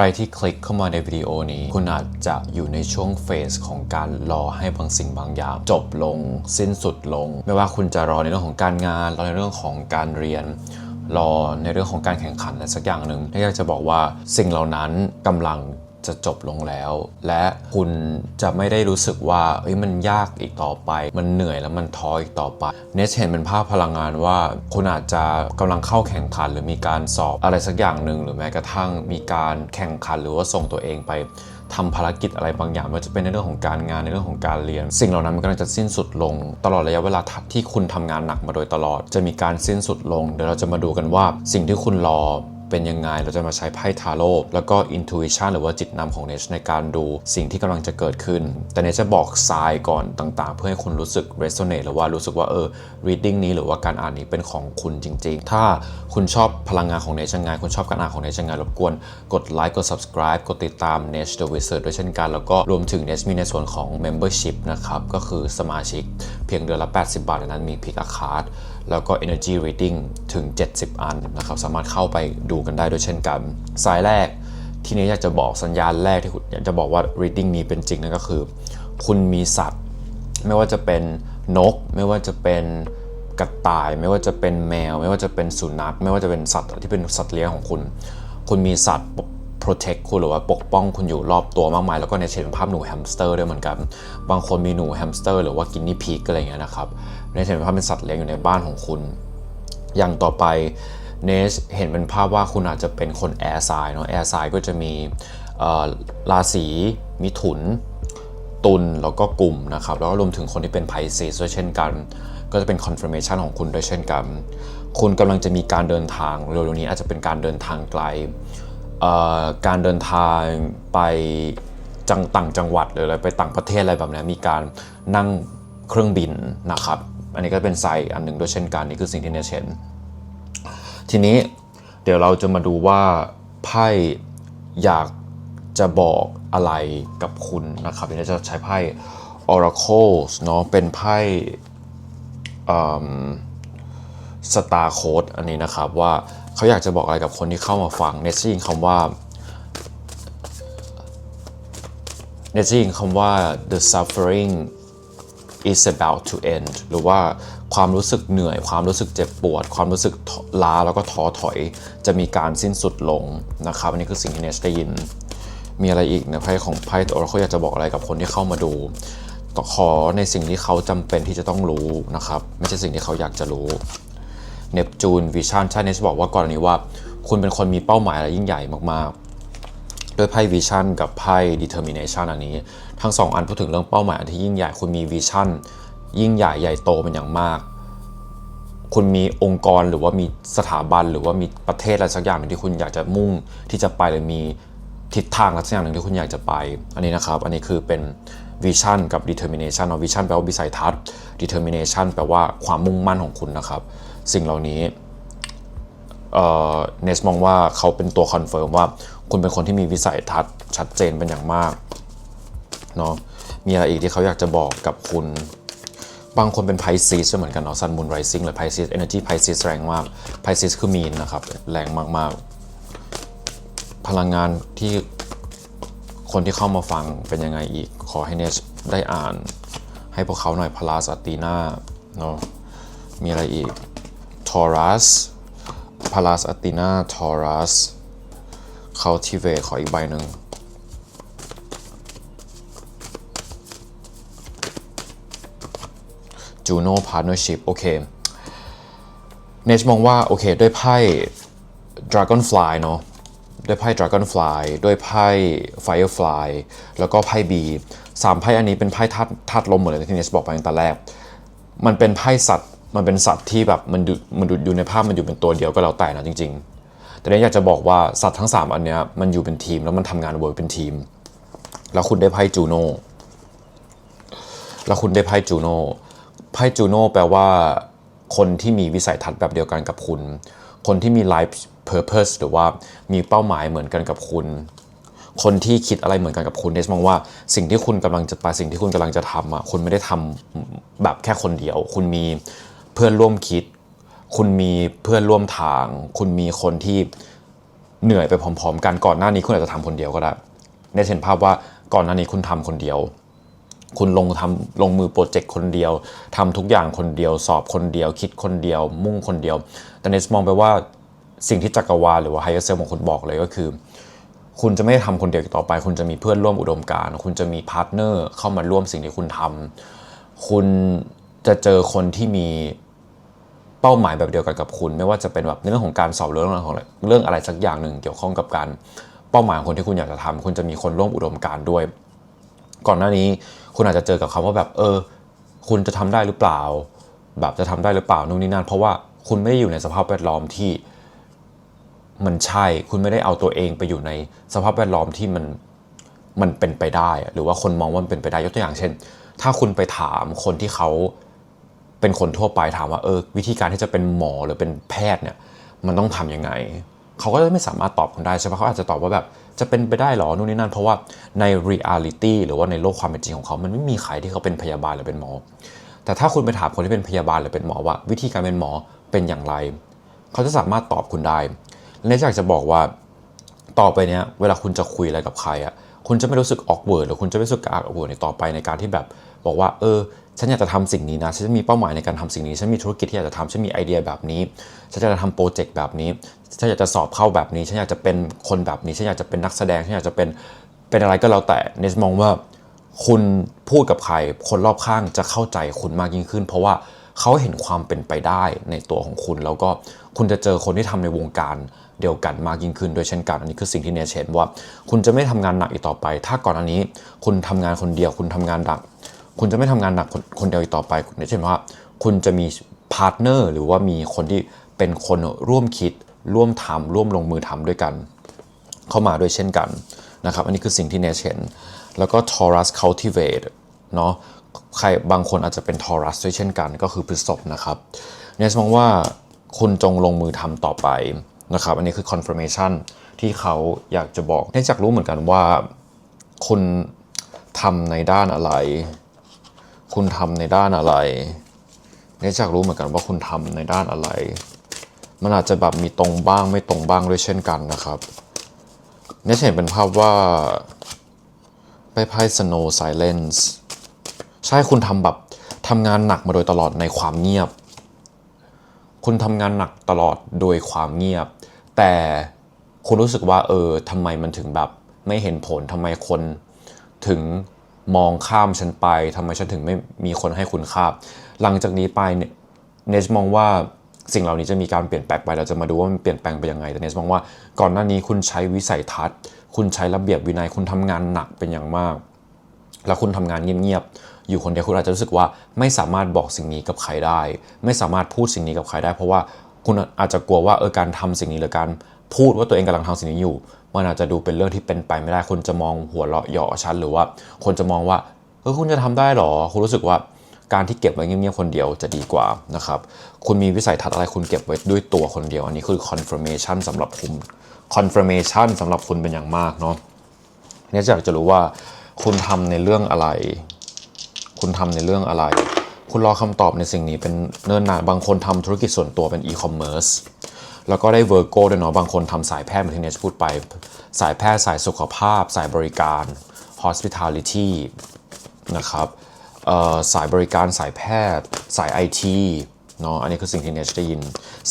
รที่คลิกเข้ามาในวิดีโอนี้ คุณอาจจะอยู่ในช่วงเฟสของการรอให้บางสิ่งบางอย่าง จบลง สิ้นสุดลง ไม่ว่าคุณจะรอในเรื่องของการงาน รอในเรื่องของการเรียน รอในเรื่องของการแข่งขันอะไรสักอย่างหนึ่งที่อยากจะบอกว่าสิ่งเหล่านั้นกำลัง จะจบลงแล้ว และคุณจะไม่ได้รู้สึกว่าเอ้ยมันยากอีกต่อไป มันเหนื่อยแล้วมันท้ออีกต่อไปเนสเห็นเป็นภาพพลังงานว่า คุณอาจจะกำลังเข้าแข่งขันหรือมีการสอบอะไรสักอย่างหนึ่งหรือแม้กระทั่งมีการแข่งขันหรือว่าส่งตัวเองไปทำภารกิจอะไรบางอย่างไม่ว่าจะเป็นในเรื่องของการงานในเรื่องของการเรียน สิ่งเหล่านั้นมันกำลังจะสิ้นสุดลง ตลอดระยะเวลาที่คุณทำงานหนักมาโดยตลอด จะมีการสิ้นสุดลง เดี๋ยวเราจะมาดูกันว่าสิ่งที่คุณรอ เป็นยังไง เราจะมาใช้ไพ่ทาโร่แล้วก็ intuition หรือว่าจิตนำของเนชในการดูสิ่งที่กำลังจะเกิดขึ้น แต่เนชจะบอกทรายก่อนต่างๆ เพื่อให้คุณรู้สึก resonate หรือว่ารู้สึกว่าเออ reading นี้หรือว่าการอ่านนี้เป็นของคุณจริง ๆ ถ้าคุณชอบพลังงานของเนชยังไงคุณชอบการอ่านของเนชยังไงรบกวนกดไลค์กด subscribe กดติดตาม n e t the Wizard ด้วยเช่นกัน แล้วก็รวมถึงเนชมีในส่วนของ membership นะครับ ก็คือสมาชิกเพียงเดือนละ 80 บาทนั้นมี pick a card แล้วก็ energy reading ถึง 70 อันนะครับสามารถเข้าไปดูกันได้ด้วยเช่นกัน สายแรกที่นี้อยากจะบอกสัญญาณแรกที่อยากจะบอกว่า reading นี้เป็นจริงนั่นก็คือ คุณมีสัตว์ ไม่ว่าจะเป็นนก ไม่ว่าจะเป็นกระต่าย ไม่ว่าจะเป็นแมว ไม่ว่าจะเป็นสุนัข ไม่ว่าจะเป็นสัตว์ที่เป็นสัตว์เลี้ยงของคุณ คุณมีสัตว์ protect คุณหรือว่าปกป้องคุณอยู่รอบตัวมากมาย แล้วก็ในเช่นภาพหนูแฮมสเตอร์ด้วยเหมือนกัน บางคนมีหนูแฮมสเตอร์หรือว่ากินนี่พีกอะไรเงี้ยนะครับ ในเช่นภาพเป็นสัตว์เลี้ยงอยู่ในบ้านของคุณ อย่างต่อไปเนสเห็นเป็นภาพว่าคุณอาจจะเป็นคนแอร์ไซน์เนาะแอร์ไซน์ก็จะมีราศีมิถุน ตุลแล้วก็กลุ่มนะครับ แล้วก็รวมถึงคนที่เป็นไพซีสด้วยเช่นกัน ก็จะเป็น confirmation ของคุณด้วยเช่นกัน คุณกำลังจะมีการเดินทางเร็วๆนี้อาจจะเป็นการเดินทางไกลการเดินทางไปจังต่างจังหวัดหรืออะไรไปต่างประเทศอะไรแบบนี้มีการนั่งเครื่องบินนะครับ อันนี้ก็เป็นไซน์อันหนึ่งด้วยเช่นกันนี่คือสิ่งที่เนเชนทีนี้เดี๋ยวเราจะมาดูว่าไพ่อยากจะบอกอะไรกับคุณนะครับเดี๋ยวจะใช้ไพ่ Oracle เนาะเป็นไพ่สตาร์โค้ดอันนี้นะครับว่าเขาอยากจะบอกอะไรกับคนที่เข้ามาฟังเนสซิ่งคำว่าเนสซิ่งคำว่า the suffering is about to end หรือว่าความรู้สึกเหนื่อย ความรู้สึกเจ็บปวด ความรู้สึกล้าแล้วก็ท้อถอย จะมีการสิ้นสุดลงนะครับอันนี้คือสิ่งที่เนสได้ยิน มีอะไรอีกในไพ่ของไพ่ตัวเขาอยากจะบอกอะไรกับคนที่เข้ามาดูก็ขอในสิ่งที่เขาจำเป็นที่จะต้องรู้นะครับไม่ใช่สิ่งที่เขาอยากจะรู้เนปจูนวิชั่นใช่เนสบอกว่ากรณีว่า คุณเป็นคนมีเป้าหมายอะไรยิ่งใหญ่มากๆ ด้วยไพ่วิชั่นกับไพ่ดีเทอร์มิเนชันอันนี้ ทั้งสองอันพูดถึงเรื่องเป้าหมายอันที่ยิ่งใหญ่คุณมีวิชั่น ยิ่งใหญ่ใหญ่โตเป็นอย่างมาก คุณมีองค์กรหรือว่ามีสถาบันหรือว่ามีประเทศอะไรสักอย่างหนึ่งที่คุณอยากจะมุ่งที่จะไปหรือมีทิศทางอะไรสักอย่างหนึ่งที่คุณอยากจะไป อันนี้นะครับ อันนี้คือเป็นวิชั่นกับ determination เนาะวิชั่นแปลว่าวิสัยทัศน์ determination แปลว่าความมุ่งมั่นของคุณนะครับ สิ่งเหล่านี้เนสมองว่าเขาเป็นตัวคอนเฟิร์มว่าคุณเป็นคนที่มีวิสัยทัศน์ชัดเจนเป็นอย่างมาก เนาะมีอะไรอีกที่เขาอยากจะบอกกับคุณ บางคนเป็นไพซีสเหมือนกันเนาะซันมูนไรซิงหรือไพซีสเอเนอร์จีไพซีสแรงมากไพซีสคือมีนนะครับ แรงมากๆ พลังงานที่คนที่เข้ามาฟังเป็นยังไงอีก ขอให้เนสได้อ่าน ให้พวกเขาหน่อยพลาสตีนาเนาะมีอะไรอีก Taurus Pallas Athena Taurus Cultivate ขออีกใบหนึ่ง Juno Partnership โอเคเนชมองว่าโอเคด้วยไพ่ Dragonfly เนาะด้วยไพ่ Dragonfly ด้วยไพ่ Firefly แล้วก็ไพ่ B สามไพ่อันนี้เป็นไพ่ธาตุธาตุลมเหมือนที่เนชบอกไปตั้งแต่แรก มันเป็นไพ่สัตว์มันเป็นสัตว์ที่แบบมันดูมันดูอยู่ในภาพมันอยู่เป็นตัวเดียวก็แล้วแต่นะจริง ๆ แต่เนี้อยากจะบอกว่าสัตว์ทั้ง 3 อันเนี้ยมันอยู่เป็นทีมแล้วมันทำงานเวิร์กเป็นทีม แล้วคุณได้ไพ่จูโน่แล้วคุณได้ไพ่จูโน่ ไพ่จูโน่แปลว่า คนที่มีวิสัยทัศน์แบบเดียวกันกับคุณ คนที่มี life purpose หรือว่ามีเป้าหมายเหมือนกันกับคุณ คนที่คิดอะไรเหมือนกันกับคุณเนสมองว่าสิ่งที่คุณกำลังจะไปสิ่งที่คุณกำลังจะทำอะคุณไม่ได้ทำแบบแค่คนเดียว คุณมีเพื่อนร่วมคิด คุณมีเพื่อนร่วมทาง คุณมีคนที่เหนื่อยไปพร้อม ๆ กันก่อนหน้านี้คุณอาจจะทำคนเดียวก็ได้ในเห็นภาพว่าก่อนหน้านี้คุณทำคนเดียว คุณลงทำลงมือโปรเจกต์คนเดียวทำทุกอย่างคนเดียว สอบคนเดียว คิดคนเดียว มุ่งคนเดียว แต่เนสมองไปว่าสิ่งที่จักรวาลหรือว่าไฮเออร์เซลของคุณบอกเลยก็คือ คุณจะไม่ได้ทำคนเดียวต่อไป คุณจะมีเพื่อนร่วมอุดมการณ์คุณจะมีพาร์ทเนอร์เข้ามาร่วมสิ่งที่คุณทำคุณจะเจอคนที่มีเป้าหมายแบบเดียวกันกับคุณ ไม่ว่าจะเป็นแบบในเรื่องของการสอบหรือเรื่องของเรื่องอะไรสักอย่างหนึ่งเกี่ยวข้องกับการเป้าหมายของคนที่คุณอยากจะทำคุณจะมีคนร่วมอุดมการณ์ด้วย ก่อนหน้านี้คุณอาจจะเจอกับคำว่าแบบเออ คุณจะทำได้หรือเปล่า แบบจะทำได้หรือเปล่านู่นนี่นั่นเพราะว่าคุณไม่ได้อยู่ในสภาพแวดล้อมที่มันใช่ คุณไม่ได้เอาตัวเองไปอยู่ในสภาพแวดล้อมที่มันมันเป็นไปได้อะหรือว่าคนมองว่ามันเป็นไปได้ยกตัวอย่างเช่น ถ้าคุณไปถามคนที่เขาเป็นคนทั่วไปถามว่าเออวิธีการที่จะเป็นหมอหรือเป็นแพทย์เนี่ยมันต้องทํำยังไง เขาก็จะไม่สามารถตอบคุณได้ใช่ไหมเขาอาจจะตอบว่าแบบ จะเป็นไปได้หรอนู่นนี่นั่น เพราะว่าใน reality หรือว่าในโลกความเป็นจริงของเขา มันไม่มีใครที่เขาเป็นพยาบาลหรือเป็นหมอ แต่ถ้าคุณไปถามคนที่เป็นพยาบาลหรือเป็นหมอว่า วิธีการเป็นหมอเป็นอย่างไร เขาจะสามารถตอบคุณได้และอยากจะบอกว่าต่อไปเนี้ยเวลาคุณจะคุยอะไรกับใครอะคุณจะไม่รู้สึกออกเวิร์ดหรือคุณจะไม่รู้สึกกากออกเวิร์ดในต่อไปในการที่แบบบอกว่า เออ ฉันอยากจะทำสิ่งนี้นะฉันจะมีเป้าหมายในการทำสิ่งนี้ ฉันมีธุรกิจที่อยากจะทำฉันมีไอเดียแบบนี้ ฉันจะทำโปรเจกต์แบบนี้ ฉันอยากจะสอบเข้าแบบนี้ ฉันอยากจะเป็นคนแบบนี้ ฉันอยากจะเป็นนักแสดง ฉันอยากจะเป็นเป็นอะไรก็แล้วแต่เนสมองว่าคุณพูดกับใคร คนรอบข้างจะเข้าใจคุณมากยิ่งขึ้น เพราะว่าเขาเห็นความเป็นไปได้ในตัวของคุณ แล้วก็คุณจะเจอคนที่ทำในวงการเดียวกันมากยิ่งขึ้นโดยเช่นกัน อันนี้คือสิ่งที่เนเชนว่า คุณจะไม่ทำงานหนักอีกต่อไป ถ้าก่อนอันนี้ คุณทำงานคนเดียว คุณทำงานหนัก คุณจะไม่ทำงานหนักคนคนเดียวอีกต่อไปเนเช่นว่าคุณจะมีพาร์ทเนอร์หรือว่ามีคนที่เป็นคนร่วมคิด ร่วมทำร่วมลงมือทำด้วยกัน เข้ามาด้วยเช่นกันนะครับ อันนี้คือสิ่งที่เนเชนแล้วก็ Taurus cultivate เนาะใครบางคนอาจจะเป็น Taurus ด้วยเช่นกัน ก็คือพฤษภนะครับเนสมองว่าคุณจงลงมือทำต่อไปนะครับ อันนี้คือ confirmation ที่เขาอยากจะบอกเนื่องจากรู้เหมือนกันว่า คุณทำในด้านอะไร คุณทำในด้านอะไรเนื่องจากรู้เหมือนกันว่าคุณทำในด้านอะไร มันอาจจะแบบมีตรงบ้างไม่ตรงบ้างด้วยเช่นกันนะครับเนี่ยเห็นเป็นภาพว่าไปไพ่ snow silence ใช่คุณทำแบบทำงานหนักมาโดยตลอดในความเงียบ คุณทำงานหนักตลอดโดยความเงียบ แต่คุณรู้สึกว่าเออทำไมมันถึงแบบไม่เห็นผลทำไมคนถึง มองข้ามฉันไปทำไมฉันถึงไม่มีคนให้คุณค่าหลังจากนี้ไปเนี่ยเนสมองว่าสิ่งเหล่านี้จะมีการเปลี่ยนแปลงไปเราจะมาดูว่ามันเปลี่ยนแปลงไปยังไงแต่เนสมองว่าก่อนหน้านี้คุณใช้วิสัยทัศน์ คุณใช้ระเบียบวินัยคุณทำงานหนักเป็นอย่างมาก แล้วคุณทำงานเงียบๆอยู่คนเดียวคุณอาจจะรู้สึกว่าไม่สามารถบอกสิ่งนี้กับใครได้ ไม่สามารถพูดสิ่งนี้กับใครได้ เพราะว่าคุณอาจจะกลัวว่าเออการทำสิ่งนี้หรือการ พูดว่าตัวเองกำลังทำสิ่งนี้อยู่ มันอาจจะดูเป็นเรื่องที่เป็นไปไม่ได้ คนจะมองหัวเราะเยาะฉันหรือว่า คนจะมองว่าเออคุณจะทำได้หรอ คุณรู้สึกว่าการที่เก็บไว้เงียบๆคนเดียวจะดีกว่านะครับ คุณมีวิสัยทัศน์อะไรคุณเก็บไว้ด้วยตัวคนเดียว อันนี้คือ confirmation สำหรับคุณ confirmation สำหรับคุณเป็นอย่างมากเนาะเนี่ยอยากจะรู้ว่าคุณทำในเรื่องอะไร คุณทำในเรื่องอะไร คุณรอคำตอบในสิ่งนี้เป็นเนิ่นนาน บางคนทำธุรกิจส่วนตัวเป็นอีคอมเมิร์ซ แล้วก็ได้เวอร์โก้ด้วยเนาะบางคนทำสายแพทย์เหมือนที่เนชพูดไป สายแพทย์สายสุขภาพ สายบริการ hospitality นะครับสายบริการสายแพทย์ สายไอทีเนาะอันนี้คือสิ่งที่เนชได้ยิน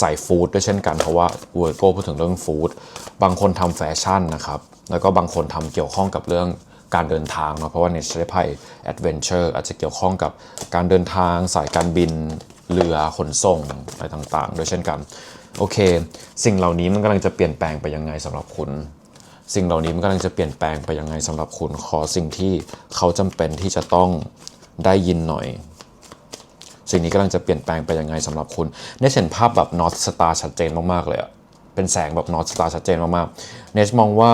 สายฟู้ดด้วยเช่นกัน เพราะว่าเวอร์โก้พูดถึงเรื่องฟู้ดบางคนทำแฟชั่นนะครับ แล้วก็บางคนทำเกี่ยวข้องกับเรื่องการเดินทางเนาะเพราะว่าเนชได้ไพ่แอดเวนเจอร์อาจจะเกี่ยวข้องกับการเดินทาง สายการบินเรือขนส่งอะไรต่างๆ ด้วยเช่นกัน โอเค สิ่งเหล่านี้มันกำลังจะเปลี่ยนแปลงไปยังไงสำหรับคุณ สิ่งเหล่านี้มันกำลังจะเปลี่ยนแปลงไปยังไงสำหรับคุณขอสิ่งที่เขาจำเป็นที่จะต้องได้ยินหน่อย สิ่งนี้กำลังจะเปลี่ยนแปลงไปยังไงสำหรับคุณเนชเห็นภาพแบบ North Star ชัดเจนมากๆเลยอะเป็นแสงแบบ North Star ชัดเจนมากๆเนชมองว่า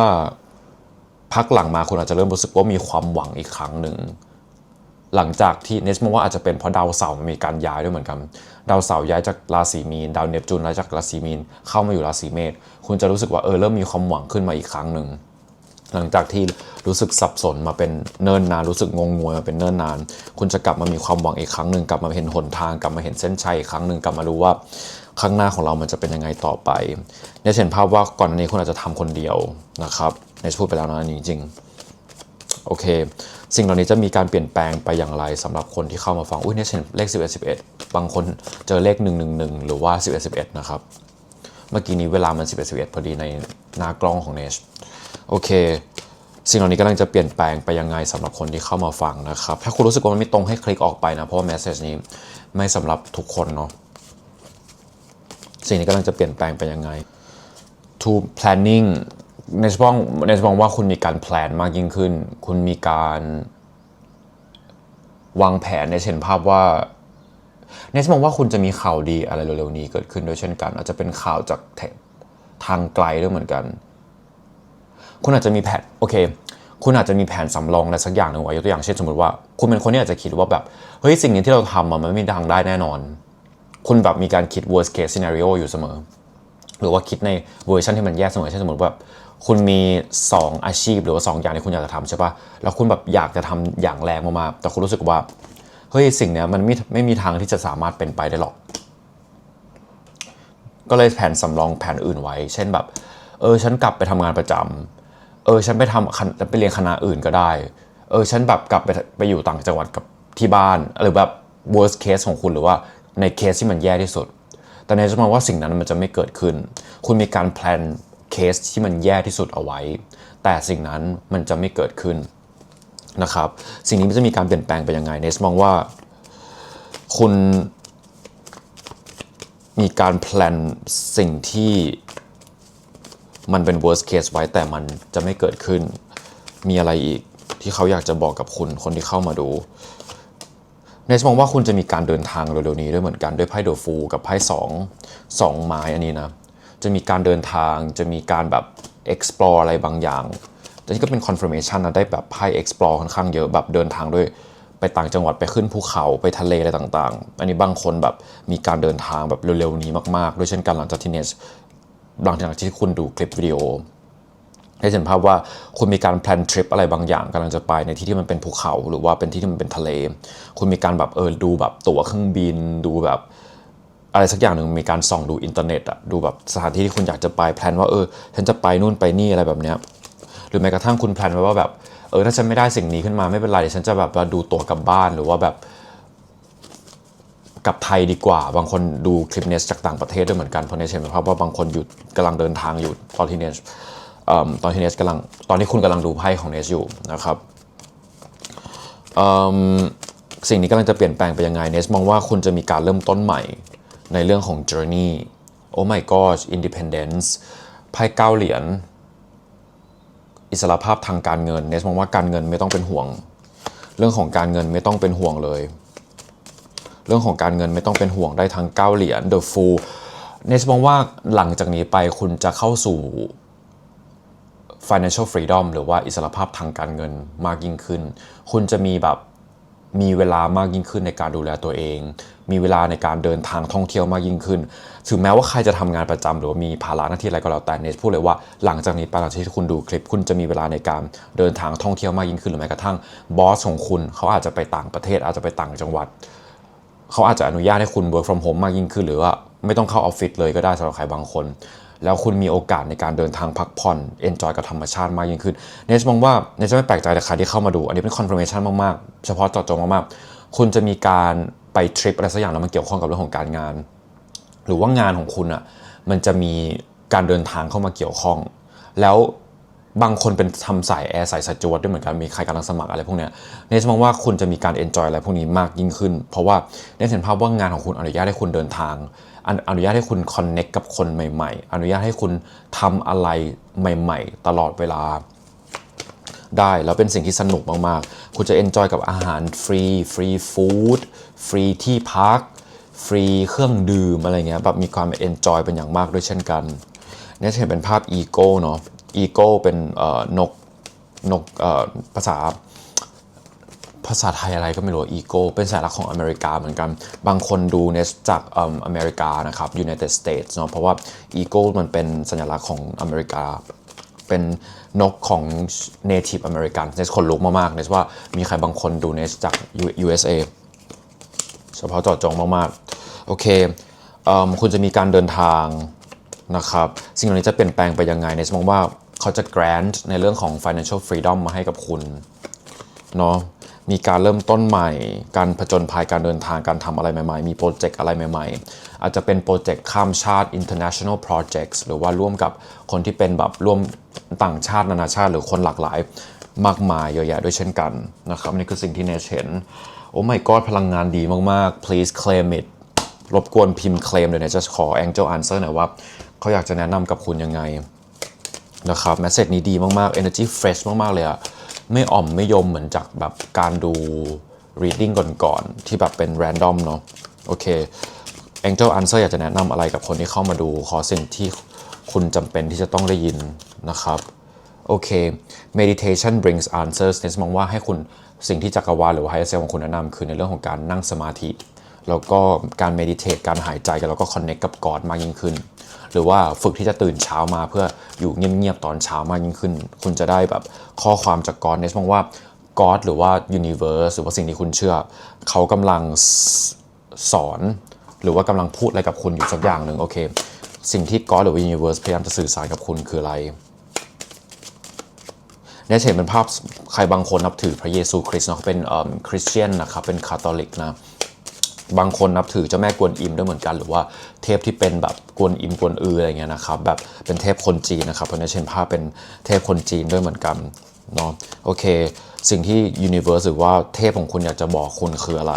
พักหลังมาคุณอาจจะเริ่มรู้สึกว่ามีความหวังอีกครั้งหนึ่ง หลังจากที่เนสมองว่าอาจจะเป็นเพราะดาวเสาร์มันมีการย้ายด้วยเหมือนกัน ดาวเสาร์ย้ายจากราศีมีน ดาวเนปจูนย้ายจากราศีมีน เข้ามาอยู่ราศีเมษ คุณจะรู้สึกว่าเออเริ่มมีความหวังขึ้นมาอีกครั้งหนึ่ง หลังจากที่รู้สึกสับสนมาเป็นเนิ่นนาน รู้สึกงงงวยมาเป็นเนิ่นนาน คุณจะกลับมามีความหวังอีกครั้งหนึ่ง กลับมาเห็นหนทาง กลับมาเห็นเส้นชัยอีกครั้งหนึ่ง กลับมารู้ว่าข้างหน้าของเรามันจะเป็นยังไงต่อไปเนสเห็นภาพว่าก่อนนี้คุณอาจจะทำคนเดียวนะครับเนสพูดไปแล้วนะอันนี้จริงๆโอเค สิ่งเหล่านี้จะมีการเปลี่ยนแปลงไปอย่างไรสำหรับคนที่เข้ามาฟัง อุ้ยเนี่ยเห็นเลข 11 11 บางคนเจอเลข 111 หรือว่า 11 11 นะครับ เมื่อกี้นี้เวลามัน 11 11 พอดีในหน้ากล้องของเนชโอเค สิ่งเหล่านี้กำลังจะเปลี่ยนแปลงไปยังไงสำหรับคนที่เข้ามาฟังนะครับ ถ้าคุณรู้สึกว่ามันไม่ตรงให้คลิกออกไปนะ เพราะว่า message นี้ไม่สำหรับทุกคนเนาะ สิ่งนี้กำลังจะเปลี่ยนแปลงไปยังไง to planning ในสมองในสมองว่าคุณมีการแพลนมากยิ่งขึ้น คุณมีการวางแผนในเช่นภาพว่า ในสมองว่าคุณจะมีข่าวดีอะไรเร็วๆนี้เกิดขึ้นด้วยเช่นกัน อาจจะเป็นข่าวจากทางไกลด้วยเหมือนกัน คุณอาจจะมีแผนโอเค คุณอาจจะมีแผนสำรองอะไรสักอย่างหนึ่งไว้ยกตัวอย่างเช่นสมมติว่า คุณเป็นคนที่อาจจะคิดว่าแบบเฮ้ยสิ่งนี้ที่เราทำมันไม่มีทางได้แน่นอน คุณแบบมีการคิด worst case scenario อยู่เสมอ หรือว่าคิดในเวอร์ชันที่มันแย่เสมอเช่นสมมติแบบ คุณมี 2 อาชีพหรือว่า 2 อย่างที่คุณอยากจะทำใช่ปะแล้วคุณแบบอยากจะทำอย่างแรงมากๆแต่คุณรู้สึกว่า เฮ้ยสิ่งเนี้ยมันไม่ไม่มีทางที่จะสามารถเป็นไปได้หรอก ก็เลยแผนสำรองแผนอื่นไว้ เช่นแบบ เออฉันกลับไปทำงานประจำเออฉันไปทำไปเรียนคณะอื่นก็ได้ เออฉันแบบกลับไปไปอยู่ต่างจังหวัดกับที่บ้านหรือแบบ worst case ของคุณหรือว่าในเคสที่มันแย่ที่สุด แต่ในจะมองว่าสิ่งนั้นมันจะไม่เกิดขึ้น คุณมีการแพลน เคสที่มันแย่ที่สุดเอาไว้ แต่สิ่งนั้นมันจะไม่เกิดขึ้นนะครับ สิ่งนี้มันจะมีการเปลี่ยนแปลงไปยังไงเนสมองว่าคุณมีการแพลนสิ่งที่มันเป็น worst case ไว้แต่มันจะไม่เกิดขึ้น มีอะไรอีกที่เขาอยากจะบอกกับคุณคนที่เข้ามาดูเนสมองว่าคุณจะมีการเดินทางเร็วๆนี้ด้วยเหมือนกันด้วยไพ่เดอะฟูกับไพ่สองสองไม้อันนี้นะ จะมีการเดินทาง จะมีการแบบ explore อะไรบางอย่างแต่นี่ก็เป็น confirmation นะได้แบบไพ่ explore ค่อนข้างเยอะแบบเดินทางด้วยไปต่างจังหวัดไปขึ้นภูเขาไปทะเลอะไรต่างๆ อันนี้บางคนแบบมีการเดินทางแบบเร็วๆนี้มากๆ ด้วยเช่นกันหลังจากที่เนสหลังจากที่คุณดูคลิปวิดีโอให้เห็นภาพว่าคุณมีการแพลนทริปอะไรบางอย่างกำลังจะไปในที่ที่มันเป็นภูเขา หรือว่าเป็นที่ที่มันเป็นทะเล คุณมีการแบบเออดูแบบตั๋วเครื่องบิน ดูแบบ อะไรสักอย่างหนึ่งมีการส่องดูอินเทอร์เน็ตอะดูแบบสถานที่ที่คุณอยากจะไปแพลนว่าเออฉันจะไปนู่นไปนี่อะไรแบบเนี้ยหรือแม้กระทั่งคุณแพลนไว้ว่าแบบเออถ้าฉันไม่ได้สิ่งนี้ขึ้นมาไม่เป็นไรเดี๋ยวฉันจะแบบว่าดูตั๋วกลับบ้านหรือว่าแบบกลับไทยดีกว่า บางคนดูคลิปเนสจากต่างประเทศด้วยเหมือนกันเพราะเนสเห็นภาพว่าบางคนอยู่กำลังเดินทางอยู่ตอนที่เนสเอิ่มตอนที่เนสกำลังตอนที่คุณกำลังดูไพ่ของเนสอยู่นะครับเอิ่มสิ่งนี้กำลังจะเปลี่ยนแปลงไปยังไงเนสมองว่าคุณจะมีการเริ่มต้นใหม่ ในเรื่องของ journey oh my gosh independence ไพ่เก้าเหรียญอิสระภาพทางการเงินเนสมองว่าการเงินไม่ต้องเป็นห่วง เรื่องของการเงินไม่ต้องเป็นห่วงเลย เรื่องของการเงินไม่ต้องเป็นห่วงได้ทั้งเก้าเหรียญ the fool เนสมองว่าหลังจากนี้ไปคุณจะเข้าสู่ financial freedom หรือว่าอิสระภาพทางการเงินมากยิ่งขึ้น คุณจะมีแบบ มีเวลามากยิ่งขึ้นในการดูแลตัวเอง มีเวลาในการเดินทางท่องเที่ยวมากยิ่งขึ้น ถึงแม้ว่าใครจะทำงานประจำหรือว่ามีภาระหน้าที่อะไรก็แล้วแต่เนสพูดเลยว่าหลังจากนี้ไปหลังจากที่คุณดูคลิป คุณจะมีเวลาในการเดินทางท่องเที่ยวมากยิ่งขึ้นหรือแม้กระทั่งบอสของคุณเขาอาจจะไปต่างประเทศ อาจจะไปต่างจังหวัดเขาอาจจะอนุญาตให้คุณ work from home มากยิ่งขึ้น หรือว่าไม่ต้องเข้าออฟฟิศเลยก็ได้สำหรับใครบางคน แล้วคุณมีโอกาสในการเดินทางพักผ่อนเอนจอยกับธรรมชาติมากยิ่งขึ้นเนสมองว่าเนสจะไม่แปลกใจแต่ค่ะที่เข้ามาดู อันนี้เป็นคอนเฟิร์มชันมากๆ เฉพาะเจาะจงมากๆ คุณจะมีการไปทริปอะไรสักอย่างแล้วมันเกี่ยวข้องกับเรื่องของการงาน หรือว่างานของคุณอะมันจะมีการเดินทางเข้ามาเกี่ยวข้อง แล้ว บางคนเป็นทำสายแอร์สายสจวดด้วยเหมือนกันมีใครกำลังสมัครอะไรพวกเนี้ยเนสมองว่าคุณจะมีการเอนจอยอะไรพวกนี้มากยิ่งขึ้น เพราะว่าเนสเห็นภาพว่างานของคุณอนุญาตให้คุณเดินทางอนุอนุญาตให้คุณคอนเน็กกับคนใหม่ ๆ อนุญาตให้คุณทำอะไรใหม่ ๆ ตลอดเวลา ได้ แล้วเป็นสิ่งที่สนุกมากๆ คุณจะเอนจอยกับอาหารฟรีฟรีฟู้ดฟรีที่พักฟรีเครื่องดื่มอะไรเงี้ยแบบมีความเอนจอยเป็นอย่างมากด้วยเช่นกันเนี่ยจะเห็นเป็นภาพอีโก้เนาะ อีโก้เป็นนกนกภาษาภาษาไทยอะไรก็ไม่รู้อีโก้เป็นสัญลักษณ์ของอเมริกาเหมือนกัน บางคนดูเนสจากอเมริกานะครับ United States เนาะเพราะว่าอีโก้มันเป็นสัญลักษณ์ของอเมริกา เป็นนกของ Native American เนสคนลุกมากๆเนสว่ามีใครบางคนดูเนสจาก USA เฉพาะเจาะจงมากๆ โอเคเอิ่มคุณจะมีการเดินทางนะครับ สิ่งเหล่านี้จะเปลี่ยนแปลงไปยังไงเนสมองว่า เขาจะ grant ในเรื่องของ financial freedom มาให้กับคุณเนาะมีการเริ่มต้นใหม่ การผจญภัยการเดินทางการทำอะไรใหม่ๆ มีโปรเจกต์อะไรใหม่ๆ อาจจะเป็นโปรเจกต์ข้ามชาติ international projects หรือว่าร่วมกับคนที่เป็นแบบร่วมต่างชาตินานาชาติ หรือคนหลากหลายมากมายเยอะแยะด้วยเช่นกันนะครับนี่คือสิ่งที่เนชเห็น โอ้ my god พลังงานดีมากๆ please claim it รบกวนพิมพ์เคลมเดี๋ยวเนยจะขอ angel answer หน่อยว่า เขาอยากจะแนะนำกับคุณยังไง นะครับแมสเซจนี้ดีมากๆ energy fresh มาก ๆ เลยอะไม่อ่อมไม่ยมเหมือนจากแบบการดู reading ก่อนๆที่แบบเป็น random เนาะโอเค Angel Answer อยากจะแนะนำอะไรกับคนที่เข้ามาดูขอสิ่งที่คุณจำเป็นที่จะต้องได้ยินนะครับโอเค meditation brings answers เนสมองว่าให้คุณสิ่งที่จักรวาลหรือว่า higher self ของคุณแนะนำคือในเรื่องของการนั่งสมาธิ แล้วก็การ meditate การหายใจแล้วก็ connect กับ God มากยิ่งขึ้น หรือว่าฝึกที่จะตื่นเช้ามาเพื่ออยู่เงียบๆตอนเช้ามากยิ่งขึ้น คุณจะได้แบบข้อความจาก God เนสมองว่า God หรือว่า universe หรือว่าสิ่งที่คุณเชื่อ เขากำลังสอน หรือว่ากำลังพูดอะไรกับคุณอยู่สักอย่างหนึ่งโอเค สิ่งที่ God หรือว่า universe พยายามจะสื่อสารกับคุณคืออะไรเนี่ยเห็นเป็นภาพใครบางคนนับถือพระเยซูคริสต์เนาะเขาเป็นคริสเตียนนะครับเป็นคาทอลิกนะ บางคนนับถือเจ้าแม่กวนอิมด้วยเหมือนกัน หรือว่าเทพที่เป็นแบบกวนอิมกวนอืออะไรเงี้ยนะครับแบบเป็นเทพคนจีนนะครับเพราะนั้นเช่นภาพเป็นเทพคนจีนด้วยเหมือนกันเนาะโอเค สิ่งที่ universe หรือว่าเทพของคุณอยากจะบอกคุณคืออะไร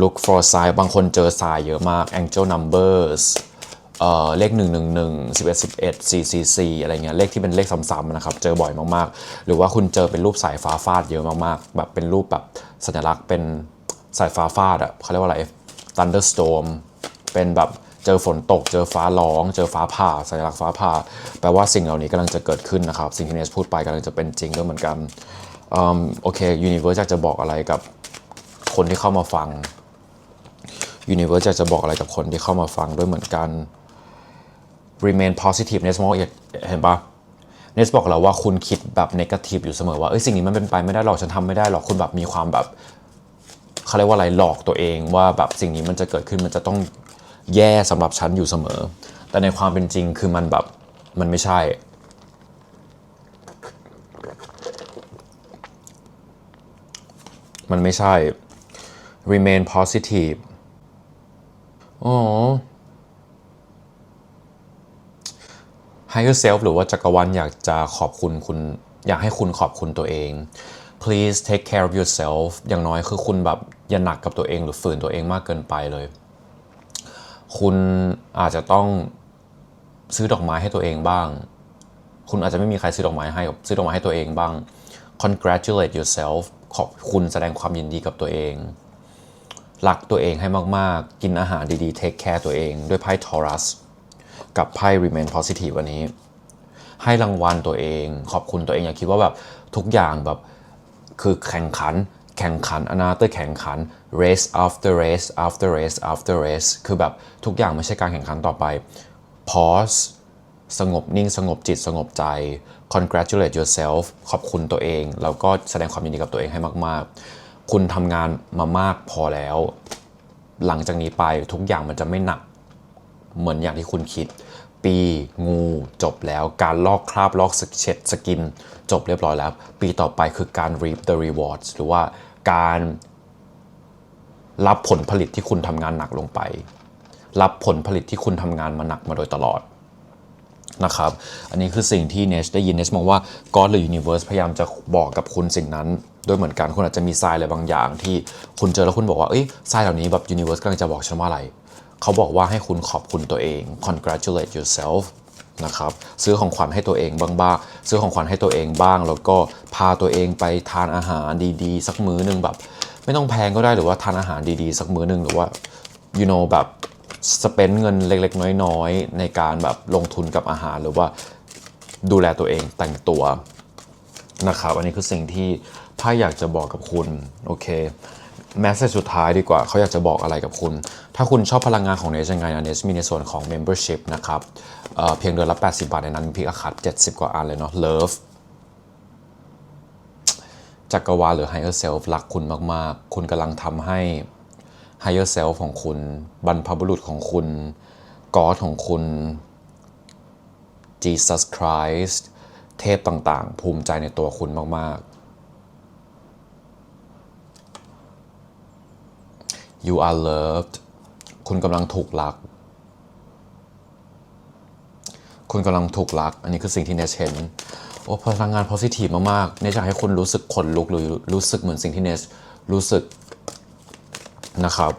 look for sign บางคนเจอ sign เยอะมาก angel numbers เอ่อเลข 1 1 1 11 11 4 4 4อะไรเงี้ยเลขที่เป็นเลขซ้ำๆนะครับ เจอบ่อยมากๆ หรือว่าคุณเจอเป็นรูปสายฟ้าฟาดเยอะมากๆ แบบเป็นรูปแบบสัญลักษณ์เป็น สายฟ้าฟาดอะเขาเรียกว่าอะไร thunderstorm เป็นแบบเจอฝนตก เจอฟ้าร้อง เจอฟ้าผ่า สัญลักษณ์ฟ้าผ่า แปลว่าสิ่งเหล่านี้กำลังจะเกิดขึ้นนะครับ สิ่งที่เนสพูดไปกำลังจะเป็นจริงด้วยเหมือนกันอืมโอเค universe อยากจะบอกอะไรกับคนที่เข้ามาฟัง universe อยากจะบอกอะไรกับคนที่เข้ามาฟังด้วยเหมือนกัน remain positive เนสมองเห็นปะเนสบอกแล้วว่าคุณคิดแบบ negative อยู่เสมอว่าเอ้ยสิ่งนี้มันเป็นไปไม่ได้หรอกฉันทำไม่ได้หรอกคุณแบบมีความแบบ เขาเรียกว่าอะไรหลอกตัวเองว่าแบบสิ่งนี้มันจะเกิดขึ้นมันจะต้องแย่สำหรับฉันอยู่เสมอ แต่ในความเป็นจริงคือมันแบบมันไม่ใช่ มันไม่ใช่ remain positive อ๋อ higher self หรือว่าจักรวาลอยากจะขอบคุณคุณ อยากให้คุณขอบคุณตัวเอง please take care of yourself อย่างน้อยคือคุณแบบอย่าหนักกับตัวเองหรือฝืนตัวเองมากเกินไปเลย คุณอาจจะต้องซื้อดอกไม้ให้ตัวเองบ้าง คุณอาจจะไม่มีใครซื้อดอกไม้ให้ซื้อดอกไม้ให้ตัวเองบ้าง congratulate yourself ขอบคุณแสดงความยินดีกับตัวเองรักตัวเองให้มาก ๆ กินอาหารดีๆ take care ตัวเอง ด้วยไพ่ทอรัสกับไพ่ remain positive วันนี้ ให้รางวัลตัวเอง ขอบคุณตัวเองอย่าคิดว่าแบบทุกอย่างแบบ คือแข่งขัน แข่งขันอนาเตอร์แข่งขัน race after race after race after race คือแบบทุกอย่างไม่ใช่การแข่งขันต่อไป pause สงบนิ่ง สงบจิต สงบใจ congratulate yourself ขอบคุณตัวเอง แล้วก็แสดงความยินดีกับตัวเองให้มาก ๆ คุณทำงานมามากพอแล้ว หลังจากนี้ไปทุกอย่างมันจะไม่หนัก เหมือนอย่างที่คุณคิด ปี งูจบแล้วการลอกคราบลอกเช็ดสกิน จบเรียบร้อยแล้ว ปีต่อไปคือการ reap the rewards หรือว่าการรับผลผลิตที่คุณทำงานหนักลงไป รับผลผลิตที่คุณทำงานมาหนักมาโดยตลอดนะครับ อันนี้คือสิ่งที่เนชได้ยินเนชมองว่า God หรือ Universe พยายามจะบอกกับคุณสิ่งนั้น ด้วยเหมือนกันคุณอาจจะมีทรายอะไรบางอย่างที่คุณเจอแล้วคุณบอกว่าเอ้ยทรายเหล่านี้แบบ Universe กำลังจะบอกฉันว่าอะไร เขาบอกว่าให้คุณขอบคุณตัวเอง congratulate yourself นะครับซื้อของขวัญให้ตัวเองบ้างบ้างซื้อของขวัญให้ตัวเองบ้าง แล้วก็พาตัวเองไปทานอาหารดีๆ สักมื้อนึงแบบ ไม่ต้องแพงก็ได้หรือว่าทานอาหารดีๆ สักมื้อนึงหรือว่า you know แบบสเปนเงินเล็กๆ น้อยๆ ในการแบบลงทุนกับอาหารหรือว่าดูแลตัวเองแต่งตัวนะครับอันนี้คือสิ่งที่ไพ่อยากจะบอกกับคุณ โอเค แมสเซจสุดท้ายดีกว่าเขาอยากจะบอกอะไรกับคุณ ถ้าคุณชอบพลังงานของเนสยังไงนะเนสมีในส่วนของ Membership นะครับเเพียงเดือนละ 80 บาท ในนั้นมีพิกอาคัด70 กว่าอันเลยเนาะ Love จักรวาลหรือ Higher Self รักคุณมาก ๆ คุณกำลังทำให้ higher self ของคุณ บรรพบุรุษของคุณ God ของคุณ Jesus Christ เทพต่าง ๆ ภูมิใจในตัวคุณมาก ๆ you are loved คุณกำลังถูกรัก คุณกำลังถูกรัก อันนี้คือสิ่งที่เนชเห็นโอ้พลังงาน positive มากๆเนชอยากให้คุณรู้สึกขนลุกหรือรู้สึกเหมือนสิ่งที่เนชรู้สึกนะครับ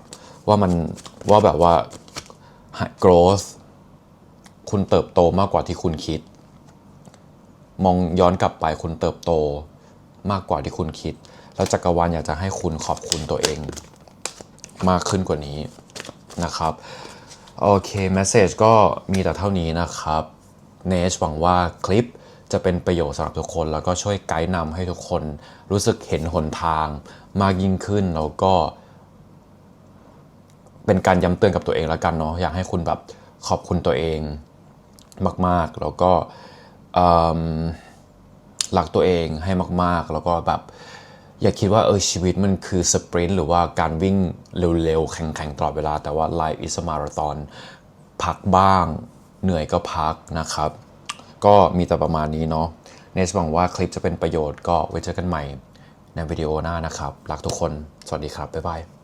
ว่ามันว่าแบบว่า growth คุณเติบโตมากกว่าที่คุณคิด มองย้อนกลับไปคุณเติบโตมากกว่าที่คุณคิด แล้วจักรวาลอยากจะให้คุณขอบคุณตัวเอง มากขึ้นกว่านี้นะครับ โอเคแมสเซจก็มีแต่เท่านี้นะครับเนชหวังว่าคลิปจะเป็นประโยชน์สำหรับทุกคน แล้วก็ช่วยไกด์นำให้ทุกคนรู้สึกเห็นหนทางมากยิ่งขึ้น แล้วก็ เป็นการย้ำเตือนกับตัวเองแล้วกันเนาะอยากให้คุณแบบขอบคุณตัวเองมาก ๆ แล้วก็เอิ่มรักตัวเองให้มาก ๆ แล้วก็แบบ อย่าคิดว่าเออชีวิตมันคือสปรินต์หรือว่าการวิ่งเร็วๆ แข่งๆ ตลอดเวลา แต่ว่า life is a marathon พักบ้าง เหนื่อยก็พักนะครับ ก็มีแต่ประมาณนี้เนาะเนสหวังว่าคลิปจะเป็นประโยชน์ก็ไว้เจอกันใหม่ในวิดีโอหน้านะครับ รักทุกคน สวัสดีครับ บ๊ายบาย